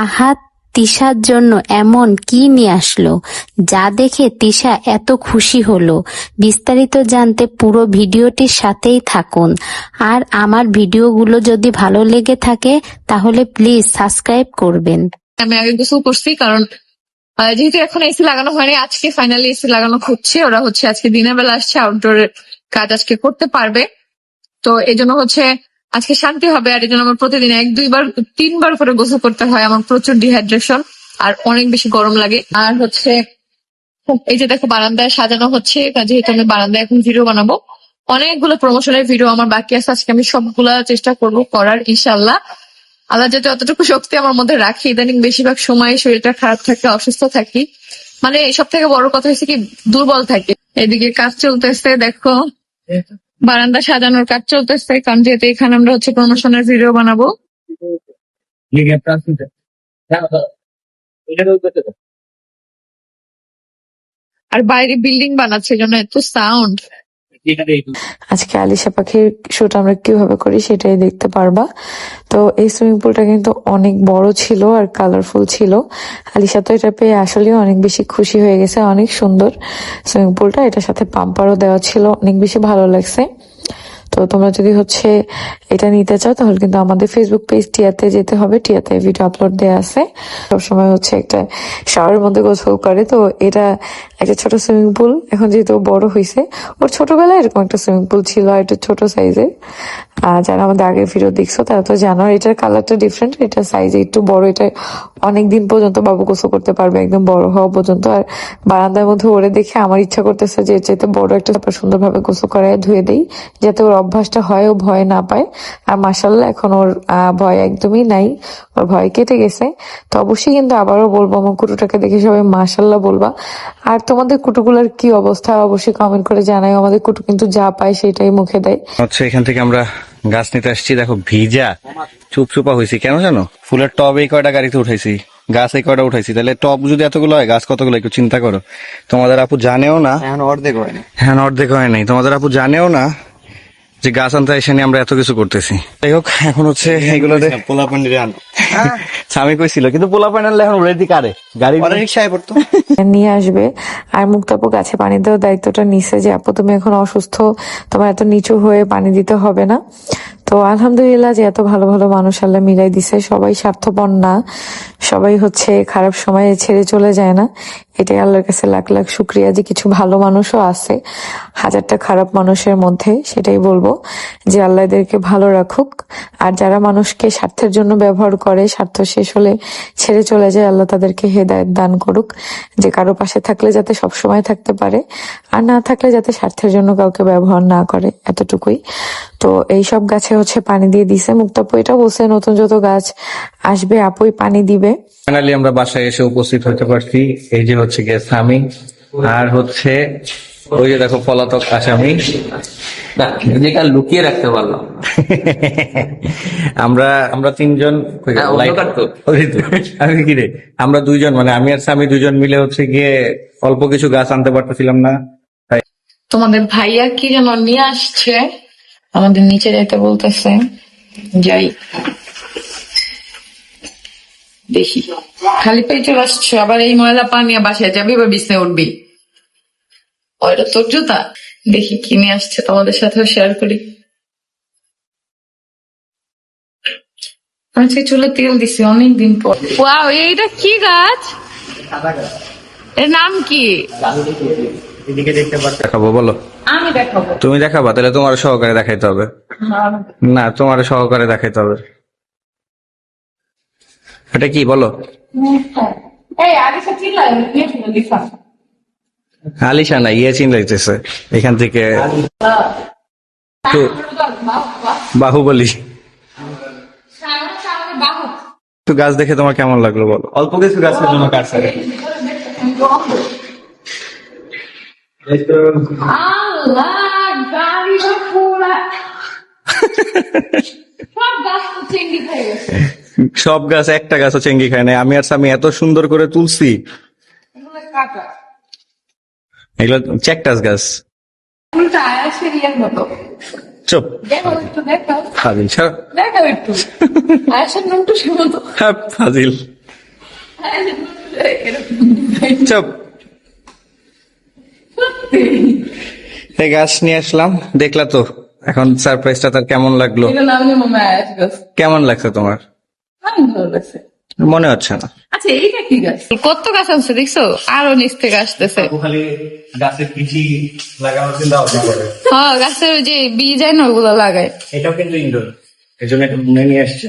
আহাত তিশার জন্য এমন কি নিয়ে আসলো? যা দেখে তিশা এত খুশি হলো। বিস্তারিত জানতে পুরো ভিডিওটির সাথেই থাকুন। আর আমার ভিডিওগুলো যদি ভালো লেগে থাকে, তাহলে প্লিজ সাবস্ক্রাইব করবেন। আমি আগে গোসল করছি, কারণ যেহেতু এখন এসি লাগানো হয়নি, আজকে ফাইনালি এসি লাগানো হচ্ছে। ওরা হচ্ছে আজকে দিনের বেলা আসছে আউটডোর কাজ আজকে করতে পারবে। তো এই জন্য হচ্ছে আজকে শান্তি হবে আর এই আমার প্রতিদিন এক, দুইবার, তিনবার করে গোসল করতে হয় আমার প্রচুর ডিহাইড্রেশন আর অনেক বেশি গরম লাগে। আর হচ্ছে, এই যে দেখো বারান্দায় সাজানো হচ্ছে যেহেতু আমি বারান্দায় এখন ভিডিও বানাবো, অনেকগুলো প্রমোশনের ভিডিও আমার বাকি আছে, আজকে আমি সবগুলা চেষ্টা করব করার ইনশাল্লাহ আল্লাহ যাতে অতটুকু শক্তি আমার মধ্যে রাখি, ইদানিং বেশিরভাগ সময় শরীরটা খারাপ থাকে অসুস্থ থাকি। মানে সব থেকে বড় কথা হচ্ছে কি, দুর্বল থাকে। এদিকে কাজ চলতেছে, দেখো। বারান্দা সাজানোর কাজ চলতেছে কারণ যেহেতু এখানে আমরা হচ্ছে প্রমোশনের ভিডিও বানাবো। আর বাইরে বিল্ডিং বানাচ্ছে জন্য এত সাউন্ড আজকে আলিশা পাখির শোটা আমরা কীভাবে করি সেটাই দেখতে পারবা। তো এই সুইমিং পুলটা কিন্তু অনেক বড় ছিল আর কালারফুল ছিল। আলিশা তো এটা পেয়ে আসলেই অনেক বেশি খুশি হয়ে গেছে, অনেক সুন্দর সুইমিং পুলটা এটার সাথে পাম্পারও দেওয়া ছিল, অনেক বেশি ভালো লাগছে। তো তোমরা যদি হচ্ছে এটা নিতে চাও, তাহলে কিন্তু আমাদের ফেসবুক পেজ টিয়াতে যেতে হবে। টিয়াতে ভিডিও আপলোড দেওয়া আছে। সবসময় হচ্ছে একটা শাওয়ারের মধ্যে গোসল করে। তো এটা একটা ছোট সুইমিং পুল এখন যেহেতু বড় হয়েছে ওর ছোটবেলায় এরকম একটা সুইমিং পুল ছিল এটা ছোট সাইজের যারা আমাদের আগের ভিডিও দেখছ, তারা তো জানো, এটার কালারটা ডিফারেন্ট এটা সাইজ একটু বড়, এটা অনেক দিন পর্যন্ত বাবু গোসল করতে পারবে, একদম বড় হওয়া পর্যন্ত। আর বারান্দার মধ্যে ওরে দেখে আমার ইচ্ছা করতেছে যে এর চাইতে বড় একটা তারপর সুন্দরভাবে গোসল করায় ধুয়ে দেই, যাতে ওর অভ্যাসটা হয় ও ভয় না পায়। আর মাসাল্লাহ এখন ওর ভয় একদমই নাই, ওর ভয় কেটে গেছে। তো অবশ্যই কিন্তু আবারও বলব, আমার কুটুটাকে দেখে সবাই মাসাল্লাহ বলবা। আর তোমাদের কুটুগুলোর কি অবস্থা, অবশ্যই কমেন্ট করে জানাই আমাদের কুটু কিন্তু যা পায় সেটাই মুখে দেয়। হচ্ছে এখান থেকে আমরা গাছ নিতে আসছি দেখো ভিজা চুপ চুপা হয়েছি কেন জানো? ফুলের টব এই কয়টা গাড়িতে উঠাইছি গাছ এই কয়টা উঠাইছি। তাহলে টপ যদি এতগুলো হয় গাছ কতগুলো একটু চিন্তা করো। তোমাদের আপু জানেও না? এখন অর্ধেক হয় না হ্যাঁ অর্ধেক হয় নাই। তোমাদের আপু জানেও না যে গাছ আনতে এসে নিয়ে আমরা এত কিছু করতেছি। যাই হোক এখন হচ্ছে এইগুলোতে পোলা পান্ডিরে আনো স্বামী কইছিল কিন্তু পোলা প্যানেল এখন রেডি কারে? গাড়ি রিক্সায় পড়তো। নিয়ে আসবে। আর মুক্তাপু গাছে পানি দেওয়ার দায়িত্বটা নিছে যে আপু তুমি এখন অসুস্থ তোমার এত নিচু হয়ে পানি দিতে হবে না। তো আলহামদুলিল্লাহ যে এত ভালো ভালো মানুষ আল্লাহ মিলাই দিছে সবাই স্বার্থপর না। সবাই হচ্ছে খারাপ সময়ে ছেড়ে চলে যায় না। এটাই আল্লাহর কাছে লাখ লাখ শুক্রিয়া যে কিছু ভালো মানুষও আছে। হাজারটা খারাপ মানুষের মধ্যে সেটাই বলব যে আল্লাহ এদেরকে ভালো রাখুক। আর যারা মানুষকে স্বার্থের জন্য ব্যবহার করে, স্বার্থ শেষ হলে ছেড়ে চলে যায়, আল্লাহ তাদেরকে হেদায়ত দান করুক। যে কারও পাশে থাকলে যাতে সব সময় থাকতে পারে, আর না থাকলে যাতে স্বার্থের জন্য কাউকে ব্যবহার না করে, এতটুকুই। তো এই সব গাছে হচ্ছে পানি দিয়ে দিছে। মুক্তাপু এটা বলছে, নতুন যত গাছ আসবে, আপুই পানি দিবে। ফাইনালি আমরা বাসায় এসে উপস্থিত হতে পারছি। এই যে হচ্ছে গিয়ে স্বামী। আর হচ্ছে ওই যে দেখো পলাতক আসামি। নিজেকে আর লুকিয়ে রাখতে পারলাম আমরা আমরা তিনজন? হ্যাঁ, আমি কি রে? আমরা দুইজন মানে আমি আর স্বামী দুইজন মিলে হচ্ছে গিয়ে অল্প কিছু গাছ আনতে পারতেছিলাম না। তাই তোমাদের ভাইয়া কি যেন নিয়ে আসছে আমাদের নিচে যাইতে বলতেছে। যাই। দেখি। খালি পেয়ে চলে আসছো আবার এই ময়লা পানি বাসায় যাবি বা বিছনে উঠবি? ওইটা তোর জুতা। দেখি কি নিয়ে আসছে তোমাদের সাথেও শেয়ার করি। আজকে চুলে তেল দিছি অনেকদিন পর। ওয়াও এইটা কি গাছ? এর নাম কি? দেখাবো বলো। আমি দেখাবো। তুমি দেখাবা তাহলে তোমার সহকারে দেখাইতে হবে। না তোমার সহকারে দেখাইতে হবে। এটা কি বলো? লিখা। আলিশা না ইয়ে চিন লাগতেছে এখান থেকে বাহুবলি। তো গাছ দেখে তোমার কেমন লাগল বলো। অল্প কিছু গাছের জন্য কাটছে সব গাছ তো চেঙ্গি হয়ে গেছে। সব গাছ একটা গাছও চেঙ্গি খায় না আমি আর স্বামী এত সুন্দর করে তুলছি। এগুলো চ্যাকটাস গাছ। চুপ। ফাজিল হ্যাঁ, ফাজিল। চুপ। এই গাছ নিয়ে আসলাম। দেখলা তো এখন সারপ্রাইজটা তার কেমন লাগল? কেমন লাগছে তোমার? মনে হচ্ছে না। আচ্ছা এইটা কি গাছ? কত গাছ আছে দেখছ? আরও নিচ থেকে আসতেছে। গাছের পিঠি লাগানোর চিন্তা ভাবনা করে। হ্যাঁ গাছের ওই যে বীজ হয় না ওগুলো লাগায়। এটাও কিন্তু ইনডোর এজন্য এটা মনে নিয়ে আসছে।